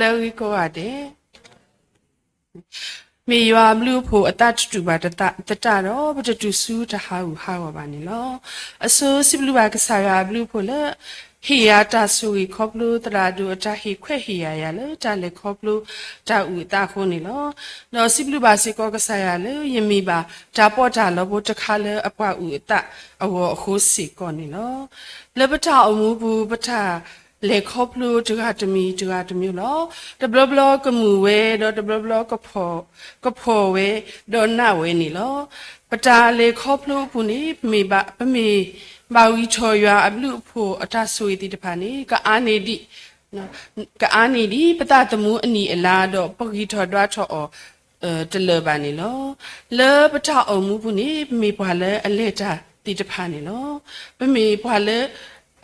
လဲရီကိုရတယ်မေရွာဘလူးဖို့အတတ်တူပါတတတတတော့ဘတတူဆူတဟာဟုဟာဝပါနေလောအစိုးစီဘလူးပါကစားရဘလူးဖို့လေဟီယာတာဆူရီခေါပလူတရာဒူအတဟီခွဲဟီယာရလေတာလေခေါပလူတာဥတာခုန်နေလောနော်စီဘလူးပါစီကောကစားရလေယမီပါတာပေါ်တာလောဘတခါ လေအပွားဥအတအဝအခုစီကောနေလောလေပတာအမှုဘူးပတာလေခေါပလူတကတမီတကတမျိုးလောတဘလဘလကမှုဝဲတော့တဘလဘလကဖောကဖောဝဲဒေါ်နာဝဲနီလောပတာလေခေါပလူပုန်မိဘပမေဘာဝီချော်ရွာအဘလူဖို့အတဆွေတီတဖာနေကအာနေတိနော်ကအာနေတိပတတမှုအနီအလားတော့ပဂီထော်တွားထော်အော်အဲတလဘာနေလောလေပထအောင်မှုပုန်မိဘလဲအလက်တာတီတဖာနေလောပမေဘွာလဲ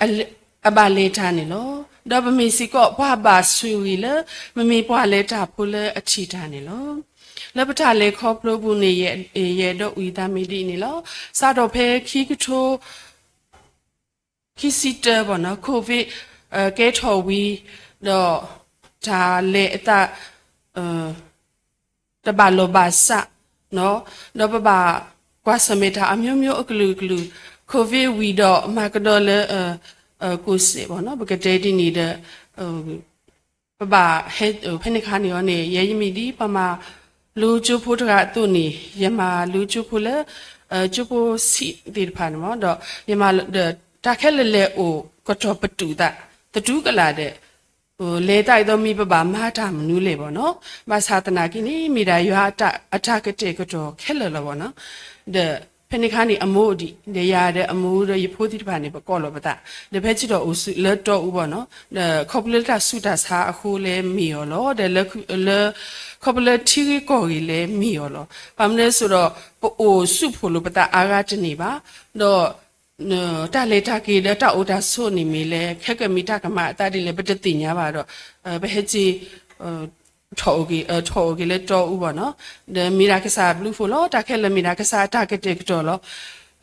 အလက် အဘလေထားနေလို့တော့မမီစီကောဘွားပါဆွေဝီလမမီဘွားလေထားဖို့လေအချီထားနေလို့လပထလေခေါပလို့ဘူးနေရဲ့ရဲ့တော့ဝီသားမီဒီနေလို့စတော့ဖဲခီကထိုခီစီတဘောနော်ကိုဗစ်အဲကဲထော်ဝီတော့ဒါလေအတအဲတဘလောဘာစနော်တော့ပပကွာစမေတာအမျိုးမျိုးအကလူကလူကိုဗစ်ဝီတော့မကတော့လေအဲ ကိုစပေါ့နော်ဘကတဲတီနေတဲ့ပပဟဲဖနခါနီယောနေရဲယမီဒီပမာလူချိုဖိုတကတုန်နီယမလူချိုဖိုလေချိုဖိုစီဒီဖန်မောတော့ယမတာခဲလေလေအိုကတော့ပတူတာတတူးကလာတဲ့ဟိုလေတိုက်တော့မိပပမဟာတာမနူးလေပေါ့နော်မသာသနာကိနီမိဒါရွာအတအထကတိကတော့ခဲလေလောပေါ့နော်တဲ့ ဖနိခါနေအမိုးဒီနေရတဲ့အမိုးရရဖိုးတိတပါနေပကောလောပတာတဖက်ချစ်တော့ဦးလက်တော့ဦးပေါ့နော်ခေါပလက်တာဆုတာစားအခုလဲမီရောလောတဲ့လက်လက်ခေါပလက်ထီကိုကြီးလဲမီရောလောဘာမလဲဆိုတော့အိုစုဖို့လို့ပတာအားကတနေပါတော့နော်တာလေတာကေတာအိုတာဆုနေမီလဲခက်ကမီတာကမအတာဒီလဲပတတိညာပါတော့ဘဟချီ ထော်ကြီးအထော်ကြီးလဲတော့ဥပါနော်ဒါမီရာကစားဘလူးဖိုလောတာခဲလဲမီရာကစားတာကတဲ့ကတော့လော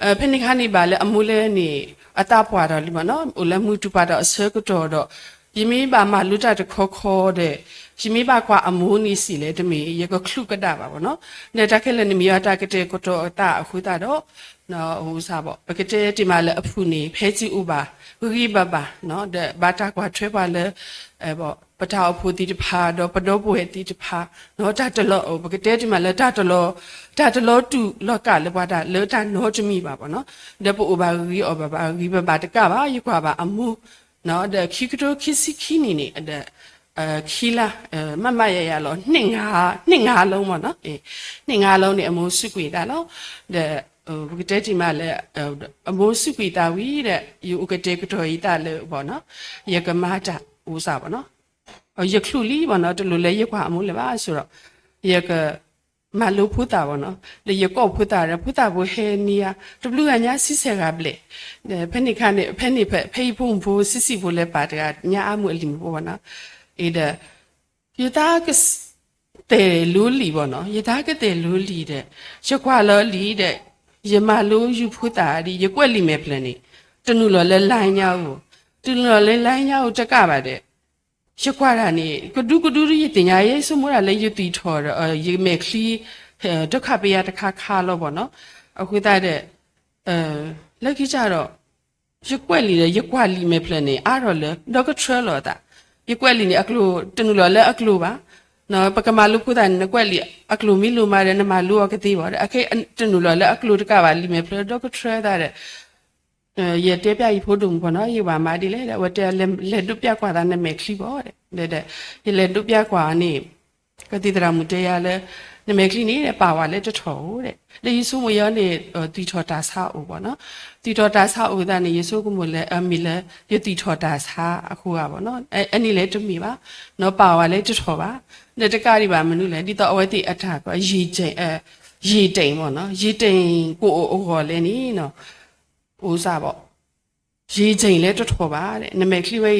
အဖနိခါနေပါလဲအမူလဲနေအတာပွားတော့လီမနော်ဟိုလဲမှုတူပါတော့အစကတော့တော့ယမီပါမလူတာတခေါ်ခေါ်တဲ့ယမီပါကွာအမိုးနီစီလဲတမီရကခလုကတာပါဗောနော်နေတာခဲလဲနေမီရာတာကတဲ့ကတော့အတာအခုတာတော့နော်ဟိုစားပေါ့ပကတဲ့ဒီမှာလဲအဖူနေဖဲချီဥပါဝီဘဘာနော်တဲ့ဘာတာကွာထွဲပါလဲအဲပေါ့ ပထောက်ဖို့တီတဖာတော့ပတော့ပွဲတီတဖာနော်တတလောပကတဲ့ဒီမှာလဲတတလောတတလောတူလောကလေဘာတာလေတာနောချမီပါပေါ့နော်တဲ့ပိုဘာရီအော်ဘာဘာရီဘဘာတကပါယကွာပါအမှုနော်တဲ့ခိကတိုခိစီခိနီနေတဲ့အဲခီလာမမရရလောနှစ်ငါနှစ်ငါလုံးပေါ့နော်အေးနှစ်ငါလုံးနေအမိုးစုကွေတာလောတဲ့ဟိုဘကတဲ့ဒီမှာလဲအမိုးစုကွေတာဝီတဲ့ယူကတဲ့ကတော်ဤတာလေပေါ့နော်ယကမတာဦးစားပေါ့နော် ရခလူလီပေါ့နော်တလူလဲရခွာအမိုးလဲပါဆိုတော့ရကမလူဖူတာပေါ့နော်လေရကော့ဖူတာရဖူတာဘဟဲနီယာတဘလူကညာစစ်ဆယ်ကပလေဖက်နိခါနေဖက်နိဖက်ဖေးဖုံဘူစစ်စီဘူလဲပါတကညာအမှုအလီပေါ့နော်အေးတဲ့ယတာကတဲလူလီပေါ့နော်ယတာကတဲလူလီတဲ့ရခွာလောလီတဲ့ယမလူယူဖူတာဒီရကွက်လီမဲပလန်နေတနုလောလဲလိုင်းညာကိုတနုလောလဲလိုင်းညာကိုတက်ကပါတဲ့ ရခွာတာနေကဒုကဒုရတင်ညာရေးစမှုရလဲယတီထော်ရေမဲခလီဒုက္ခပေးရတခါခါလို့ပေါ့နော်အခုတဲ့အဲလက်ကြီးကြတော့ရကွက်လီရရကွက်လီမဲပလန်နေအားတော့လဲဒေါကထရလောတာရကွက်လီနေအကလိုတနုလောလဲအကလိုပါနော်ပကမာလူခုတာနကွက်လီအကလိုမီလူမာရနမလူအကတိပါတဲ့အခေတနုလောလဲအကလိုတကပါလီမဲပလန်ဒေါကထရတာတဲ့ ရတဲ့ပြရီဖို့တုံပေါ့နော်ရေပါမာဒီလေဝတဲလက်တုပြကွာတာနဲ့မဲခလီပေါ့တဲ့တဲ့ဒီလက်တုပြကွာနေကတိတရာမူတရားလဲနမဲကလီနေတဲ့ပါဝါလဲတထော်တဲ့လေယေဆုမယောနေတီထော်တာဆာအိုပေါ့နော်တီထော်တာဆာအိုဒါနေယေဆုကမလဲအမီလဲယတီထော်တာဆာအခုကပေါ့နော်အဲအဲ့ဒီလဲတမီပါနော်ပါဝါလဲတထော်ပါတဲ့တကရီပါမနုလဲဒီတော့အဝဲတိအထကရေချိန်အဲရေတိမ်ပေါ့နော်ရေတိမ်ကိုအိုဟော်လဲနီနော် ဦးစားပေါ့ရေချိန်လဲတထော်ပါတဲ့နမဲကလီဝဲ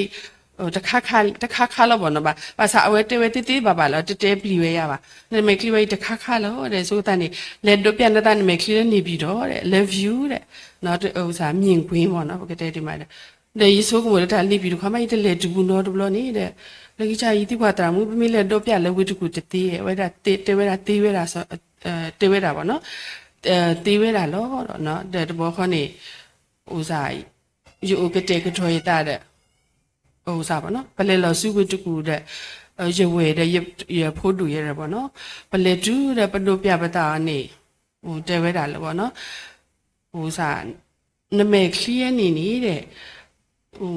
ဟိုတခါခါတခါခါလို့ပေါ့နော်ပါပါစာအဝဲတဲဝဲတေးတေးပါပါလားတဲတဲပြီဝဲရပါနာမည်ကလေးဝဲတခါခါလို့တဲ့ဆိုတဲ့နေလက်တော့ပြန်တဲ့နာမည်ကလေးနေပြီးတော့တဲ့ love you တဲ့နော်ဟိုစာမြင်ကွင်းပေါ့နော်ဘကတဲ့ဒီမှာလေယေဆိုကိုလည်းတာလိပြီးတော့ခမကြီးတလေဒူဘူးနော်ဒဘလနေတဲ့လေကြီးချာယီတိဘွားတရာမူပမီလေတော့ပြလေဝိတကူတသေးရဲ့ဝဲတာတေတေဝဲတာတေးဝဲတာဆိုအဲတေးဝဲတာပေါ့နော်အဲတေးဝဲတာလောတော့နော်တဲ့တဘောခေါနေ ဥစားယူကတဲ့ကထွေတာတဲ့ဥစားပေါ့နော်ဘလေလောစုဝိတကူတဲ့ရဝဲတဲ့ရဖိုးတူရဲပေါ့နော်ဘလေတူတဲ့ပနုပြပတာနေဟိုတဲဝဲတာလောပေါ့နော်ဟိုစားနမေခလီယနေနေတဲ့ဟို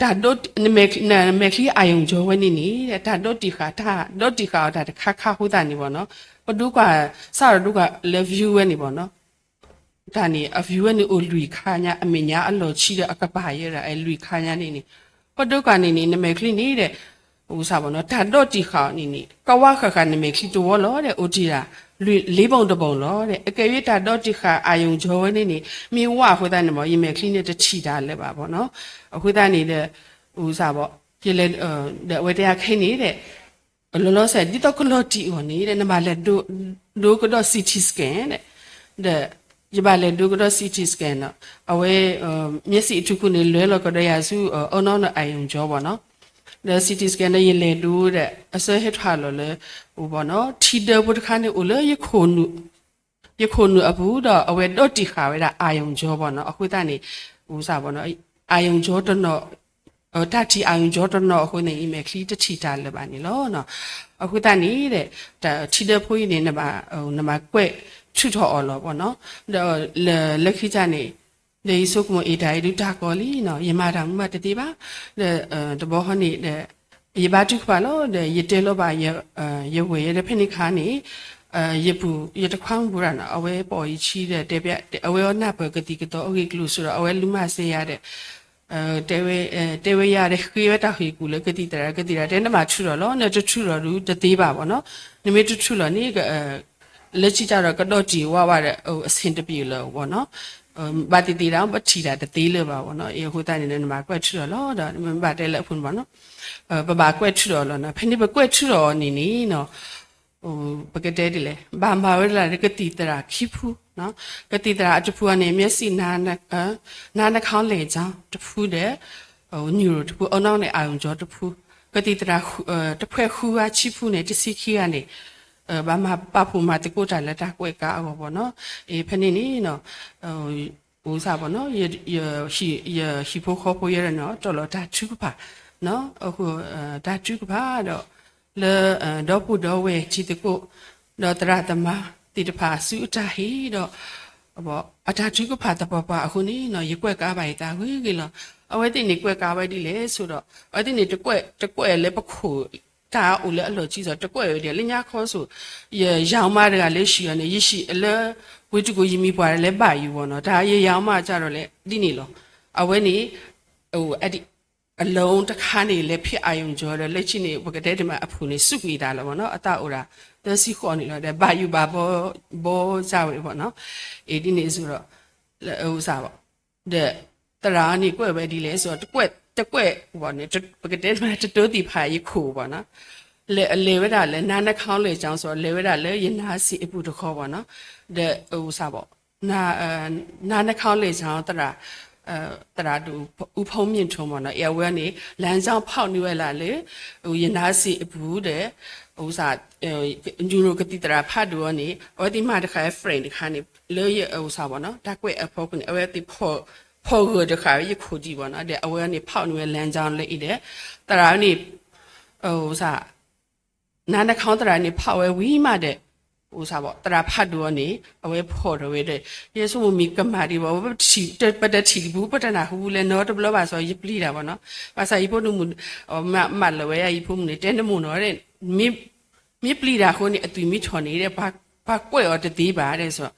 ဒါတော့နမေနမေခလီအာယုံဂျောဝဲနေနေတဲ့ဒါတော့တီခါဒါတော့တီခါဒါခါခါဟူတာနေပေါ့နော်ပဒုကစရဒုက love you ဝဲနေပေါ့နော် ဒါနေ a view နဲ့အိုလူခါညာအမညာအလော်ချီတဲ့အကပါရတာအဲလူခါညာနေနေပဒုကနေနေနမေခလီနေတဲ့ဟိုစားပေါ့နော်ဒါတော့တီခါနေနေကဝခခနမေခလီတော့လောတဲ့အိုတီတာလူလေးပုံတစ်ပုံလောတဲ့အကယ်၍ဒါတော့တီခါအာယုံဂျောဝဲနေနေမြေဝဟိုတဲ့နေမောယမေခလီနဲ့တချီတာလဲပါပေါ့နော်အခုတဲ့နေတဲ့ဟိုစားပေါ့ပြလေအဲဝဲတရားခိနေတဲ့လောလောဆယ်ဒီတော့ကလော်တီဟိုနေတဲ့နမလက်ဒိုဒိုကတော့ CT scan တဲ့ ဒီပါလေဒုကတော့ CT scan တော့အဝဲမျက်စိအထုခုနေလွဲလောကရရစုအုံနောက်နဲ့အာယုံကြောပေါ့နော်ဒါ CT scan နဲ့ရလေဒူးတဲ့အစဟစ်ထားလို့လေဟိုပေါ့နော်ထီဒဘုတ်ခါနေဦးလေရခုန်နုရခုန်နုအဘူးတော့အဝဲတော့တီခါဝဲတာအာယုံကြောပေါ့နော်အခုတည်းနေဟိုစားပေါ့နော်အာယုံကြောတော့အော်တတိအာယုံကြောတော့အခုနေအီမေခလီတချီတာလည်းပါနေလို့နော်အခုတည်းနေတဲ့ထီဒဖိုးနေနေပါဟိုနမကွက် ချွထော်အော်လို့ပေါ့နော်လက်ခိကြနေလေဆုကမအေတိုင်ဒူတာကောလီနော်ယမတာမတတိပါတဘောဟနေတဲ့ယေဘာတုခပါလို့တဲ့ရတဲလို့ပါရရဝေရတဲ့ဖိနိခါနေအဲရပူရတခွန်းဘူရနာအဝဲပေါ်ကြီးချီးတဲ့တဲပြအဝဲနာပကတိကတော့အဂိကလူဆိုတော့အဝဲလူမဆေးရတဲ့အဲတဲဝဲတဲဝဲရတဲ့ခွေရတာခွေကူလေကတိတရာကတိရာတဲနမချူတော့လောနဲ့တချူတော့လူတသေးပါပေါ့နော်နမေတချူလို့နေကအဲ လက်ချီကြတော့ကတော့ကြည်ဝဝတဲ့ဟိုအစင်တပြေလို့ပေါ့နော်ဘာတီတီတော့ပချီတာတသေးလို့ပါပေါ့နော်အေဟိုတိုင်နေနေမှာကွက်ချူတော့လောတော့ဘာတဲလက်ဖုန်ပေါ့နော်အဲပပကွက်ချူတော့လောနော်ဖိနေပကွက်ချူတော့နေနေနော်ဟိုပကတဲ့တည်းလေဘာမာဝဲလာကတိတရာခိဖူနော်ကတိတရာအတဖူကနေမျက်စိနာနာနာနှာခေါင်းလေချောင်းတဖူတဲ့ဟိုညူတဖူအနောက်နဲ့အာယုံကြောတဖူကတိတရာတဖွဲ့ခူဟာချိဖူနဲ့တစီခီကနေအဲ ဘာမှပဖူမတကိုတာလက်တာကွက်ကားဘောပေါ့နော်အေးဖနေနေနော်ဟိုဥစားပေါ့နော်ရရရှိရရှိဖို့ခေါ်ဖို့ရနော်တော်တော်ဒါချူပါနော်အခုဒါချူပါတော့လေတော့ပုတော့ဝဲချီတကိုတော့တရသမတိတဖာစုတဟီတော့ဘောအတာချူကဖာတပပအခုနေနော်ရကွက်ကားပါတာခွေးကလောအဝဲတင်နေကွက်ကားပဲဒီလေဆိုတော့အဝဲတင်နေတကွက်တကွက်လဲပခု တာဦးလဲအလောကြီးဆိုတကွက်ရလညာခေါ်ဆိုရရောင်မတကလေးရှိရနေရရှိအလဲဝိတုကိုယီမီပွားလဲပါယူပေါ့နော်ဒါရရောင်မကြတော့လဲဒီနေလောအဝဲနေဟိုအဲ့ဒီအလုံးတစ်ခါနေလဲဖြစ်အာယုံကြောတယ်လက်ချီနေဘကတဲ့ဒီမှာအဖူနေစုမိတာလောပေါ့နော်အတအိုရာတစီခေါ်နေလို့တဲ့ဘာယူပါဘောဘောကြဝေပေါ့နော်အေဒီနေဆိုတော့ဟိုစားပေါ့တဲ့တရာနေကွက်ပဲဒီလဲဆိုတော့တကွက် တကွက်ပေါ့နေပကတဲ့မှာတတိုးတီဖာရီခိုပေါ့နော်လေလေဝဒလေနာနှခေါင်းလေချောင်းဆိုလေဝဒလေယနာစီအပူတခေါ်ပေါ့နော်တဲ့ဟိုစားပေါ့နာနာနှခေါင်းလေချောင်းတရာအဲတရာတူဥဖုံးမြင့်ထုံးပေါ့နော်အဲဝဲနေလမ်းကြောင်းဖောက်နေရလာလေဟိုယနာစီအပူတဲ့ဟိုစားဂျူရိုကတိတရာဖတ်တော့နေအော်ဒီမှာတခါ friend တခါနေလေဟိုစားပေါ့နော်တက်ကွက်အဖို့ကနေအဝဲတိဖို့ ဖော်ရတခါရခုကြည့်ပေါ့နော်တဲ့အဝဲကနေဖောက်နေတဲ့လမ်းကြောင်းလေးတဲ့တရာနေဟိုစားနာနှခေါင်းတရာနေဖောက်ဝဲဝီးမှတဲ့ဟိုစားပေါ့တရာဖတ်တော့နေအဝဲဖော်တော့ဝဲတဲ့ယေဆုမီကမာဒီပေါ့ချီပတချီဘူးပတနာဟူလဲနော်တဘလပါဆိုရပလီတာပေါ့နော်ပါစာဤဖို့နမှုမမလဝဲရဤဖို့နေတဲနမှုနော်တဲ့မိမိပလီတာခုနေအတူမိချော်နေတဲ့ဘာဘာကွဲ့ရောတသေးပါတဲ့ဆိုတော့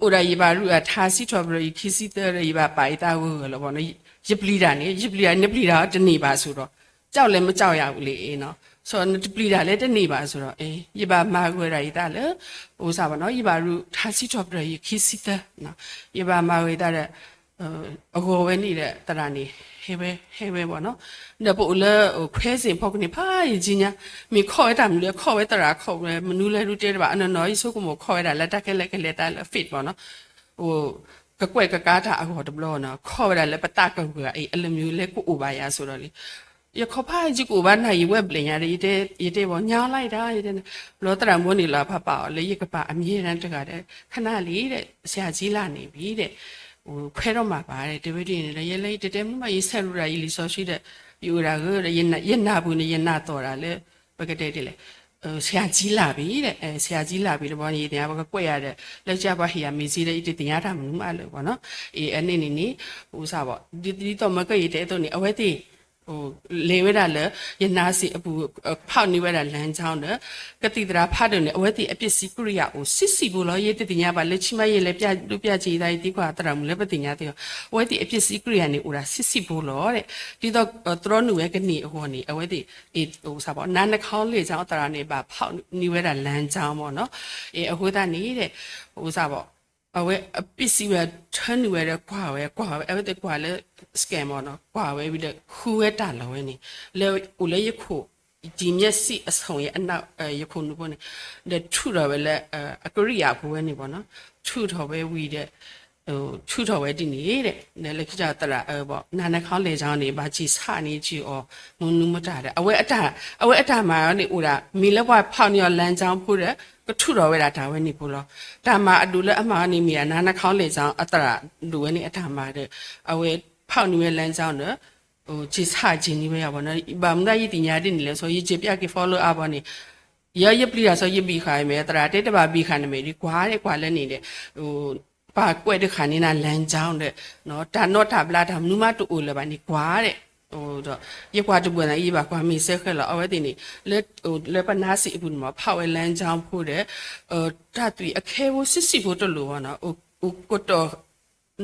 အိုရာယေဘာရုအထာစီထော်ဘရခီစီတရေဘာပိုင်တာဝလောပေါ့နော်ရပလီတာနေရပလီတာနေပလီတာတနေပါဆိုတော့ကြောက်လည်းမကြောက်ရဘူးလေအေးနော်ဆိုတော့တပလီတာလည်းတနေပါဆိုတော့အေးယေဘာမာခွေရာဤတာလေဟိုစားပါနော်ယေဘာရုထာစီထော်ဘရခီစီတနော်ယေဘာမာဝေတာတဲ့အကောဝဲနေတဲ့တရာနေ ဟဲပဲဟဲပဲပေါ့နော်ဒါပို့လဲဟိုခွဲစင်ဖောက်ကနေဖားရင်ကြီးညာမိခေါ်ရတာမလို့ခေါ်ဝဲတရာခေါ်ဝဲမနူးလဲရူတဲပါအနော်နော်ဤဆုကမခေါ်ရတာလက်တက်ခဲလက်ကလက်တာ fit ပေါ့နော်ဟိုကကွက်ကကားတာအခေါ်တဘလောနော်ခေါ်ရလဲပတကကွယ်အဲ့အလိုမျိုးလဲကိုအိုပါရဆိုတော့လေရခဖာကြီးကိုဘာနိုင်ဝက်ပလင်ရရတဲ့ရတဲ့ဘောညာလိုက်တာရတဲ့လောတရမွန်းနေလာဖတ်ပါလေရကပါအမြဲတမ်းတကတဲ့ခဏလေးတဲ့ဆရာကြီးလာနေပြီတဲ့ ဟိုခွဲတော့မှာပါတဲ့တပည့်တင်နေရလိုက်တတဲမရေးဆက်လို့ရည်လီဆိုရှိတဲ့ပြူရာကိုရနာရနာဘူးနေရနာတော်တာလေပကတဲ့တဲ့လေဟိုဆရာကြီးလာပြီတဲ့အဲဆရာကြီးလာပြီတော့ဘောရေးတရားဘကကွက်ရတဲ့လက်ချပါဟီယာမီစီတဲ့ဒီတရားတာမလို့မလို့ပေါ့နော်အေးအနေနေနေဟိုစားပေါ့ဒီဒီတော့မကရတဲ့တော့နေအဝဲတိ ဟိုလေဝဲတာလေယနာစီအပူဖောက်နေဝဲတာလမ်းချောင်းတဲ့ကတိတရာဖတ်တယ်အဝဲတိအပစ္စည်းကရိယာကိုစစ်စီဘူးလို့ရေးတဲ့ညာပါလက်ချိမရေးလေပြလူပြချီတိုင်းဒီကွာတရမလဲပတိညာတဲ့ဝဲတိအပစ္စည်းကရိယာနေဦးတာစစ်စီဘူးလို့တဲ့ဒီတော့သရောနုဝဲကနေဟိုနေအဝဲတိအေးဟိုစားပေါ့နာနှခေါင်းလေးချောင်းတရာနေပါဖောက်နေဝဲတာလမ်းချောင်းပေါ့နော်အေးအဟိုသားနေတဲ့ဟိုစားပေါ့ အဝဲအပစ္စည်းပဲထန်းနေဝဲတဲ့ကွာဝဲကွာဝဲအဲ့ဒါကွာလဲ scam ပေါ့နော်ကွာဝဲပြီးတော့ခူဝဲတာလောဝဲနေလဲဦးလဲရခုဒီမျက်စိအဆောင်ရဲ့အနောက်အဲရခုနပေါ့နေတဲ့ထူတော့ပဲလဲအကရိယာဘဝဲနေပေါ့နော်ထူတော့ပဲဝီတဲ့ဟိုထူတော့ပဲတည်နေတဲ့နယ်လက်ကြတရာအဲပေါ့နာနှခေါင်းလေချောင်းနေပါကြည်စနေကြည်အော်မုံနုမတာတဲ့အဝဲအတာအဝဲအတာမှာရောနေဦးတာမီလက်ဘွားဖောက်နေရလမ်းချောင်းဖို့တဲ့ ကထုတော်ဝဲတာဒါဝဲနေဘူးလို့ဒါမှအတူလဲအမှားနေမိရနာနှခေါင်းလေချောင်းအတရာလူဝဲနေအတာမှာတဲ့အဝဲဖောက်နေတဲ့လမ်းချောင်းတဲ့ဟိုကြည်စခြင်းနေပဲရပါတော့ဘာမှမရည်တင်ညာတင်နေလဲဆိုရေးချပြကေ follow up ပါနေရရပလီရဆိုရပြီခိုင်မဲတရာတက်တပါပြီခိုင်နေမေဒီကွာတဲ့ကွာလဲနေတဲ့ဟိုပါကွက်တဲ့ခါနေနာလမ်းချောင်းတဲ့နော်ဒါတော့တာပလာတာမနူမတူအိုလဲပါနေကွာတဲ့ ဟိုတော့ရကွာတပွန်လိုက်ရပါကွာမီဆက်ခက်လာအဝဲတင်နေလက်ဟိုလက်ပနာစီအပူမဖောက်ဝဲလမ်းချောင်းဖို့တဲ့ဟိုတတ်သူအခဲဖို့စစ်စစ်ဖို့တလို့ပါနော်ဟိုဟိုကိုတော့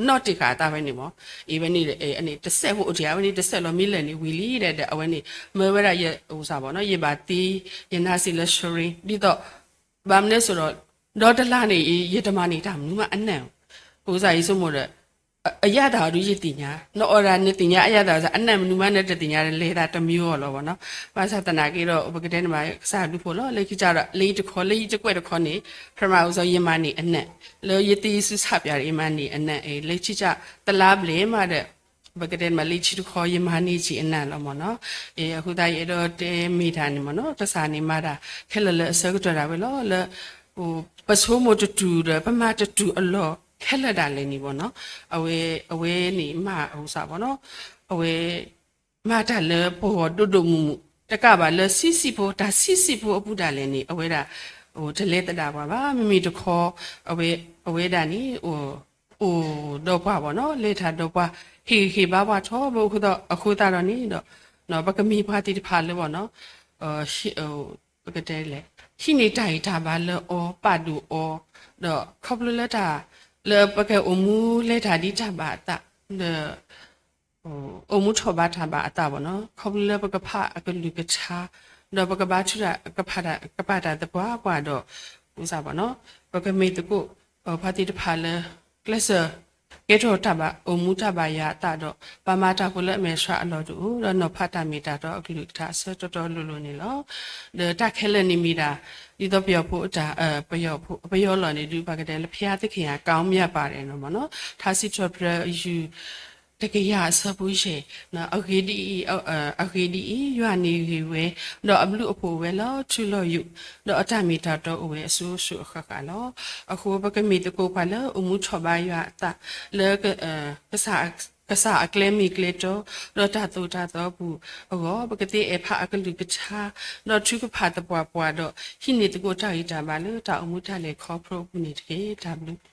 not တခါတာပဲနေမောအေးပဲနေအဲအနေတစ်ဆက်ဟိုအတရားပဲနေတစ်ဆက်လောမီလန်နေဝီလီတဲ့အဝဲနေမဲဝဲရရဲ့ဟိုစားပါနော်ရေပါတီယနာစီလက်ရှရီဒီတော့ဗမ်းနေဆိုတော့ဒေါ်တလာနေရေတမနေတာမနူးမအနံ့ဟိုစားရေးစမို့တဲ့ အရတာတို့ရတင်ညာနော်အော်ရာနေတင်ညာအရတာဆိုအနံ့မနူးမနဲ့တင်ညာလေတာတမျိုးရောပေါ့နော်ဘာသာတနာကေတော့ဘကတဲ့မှာစာလူဖို့လို့လေခိကြတော့လေတခေါ်လေတကွက်တခေါ်နေပထမဦးဆုံးယမနေအနံ့လေယတိစုစပြရအမနေအနံ့အေလေချိကြတလားပလေမှာတဲ့ဘကတဲ့မှာလေချိတခေါ်ယမနေချီအနံ့လို့ပေါ့နော်အေအခုတိုင်းရတော့တဲမိတာနေမနော်တစားနေမှာတာခဲလလအစကတရာပဲလို့လေဟိုပစိုးမတူတူပမာတူတူအလော ခက်လက်တာလည်းနေပေါ့နော်အဝဲအဝဲနေမှဟိုစားပေါ့နော်အဝဲမတာလည်းပေါ်တွတ်တွတ်မှုတကပါလဲစီစီဖို့ဒါစီစီဖို့အပူတာလည်းနေအဝဲတာဟိုတလဲတတာပါပါမိမိတခေါ်အဝဲအဝဲတာနေဟိုဟိုတော့ပါပေါ့နော်လေထားတော့ပါဟေဟေဘာဘာချောဘခုတော့အခုတော့နေတော့နော်ပကမီပါတီတဖာလဲပေါ့နော်အာရှိဟိုပကတဲ့လေရှိနေတိုင်တာပါလဲအောပတ်တူအောတော့ခေါပလလ က်တာ le pake omu le thadi thaba ta le o omu thoba thaba ata bo no khobule pake pha akelu ke cha do pake ba thura ka pha da ka pa da twa kwa do usa bo no pake me tu ko pha ti ta pha le klasa ကေ ထောထဘအမှုထဘယာတတော့ပမာတာကိုလည်းအမေဆွာအလောတူရနောဖတ်တာမီတာတော့အကလူတာဆတော်တော်လူလူနေလောဒတခဲလည်းနေမိတာဒီတော့ပြောဖို့ဒါအပယောဖို့ပယောလော်နေဒီပါကတဲ့ဖျားသခင်ကကောင်းမြတ်ပါတယ်နော်မနော်သာစီထောပရယူ တကရဆပူရှိနော်အဂေဒီအဂေဒီရွာနေဝဲတော့အဘလူအဖို့ဝဲလောချူလောယူတော့အတမီတာတော့ဝဲအဆူဆူခခလောအခုဘကမီတကိုပါလောအမှုချဘာရွာတာလေကကစားကစားအကလမီကလေတော့တော့တာတူတာတော့ဘူးအောပကတိအဖအကလူကချာတော့သူကဖတ်တပွားပွားတော့ဟိနေတကိုတာဟိတာပါလို့တာအမှုထလေခေါ်ပရိုဘူးနေတကေတာဘလူ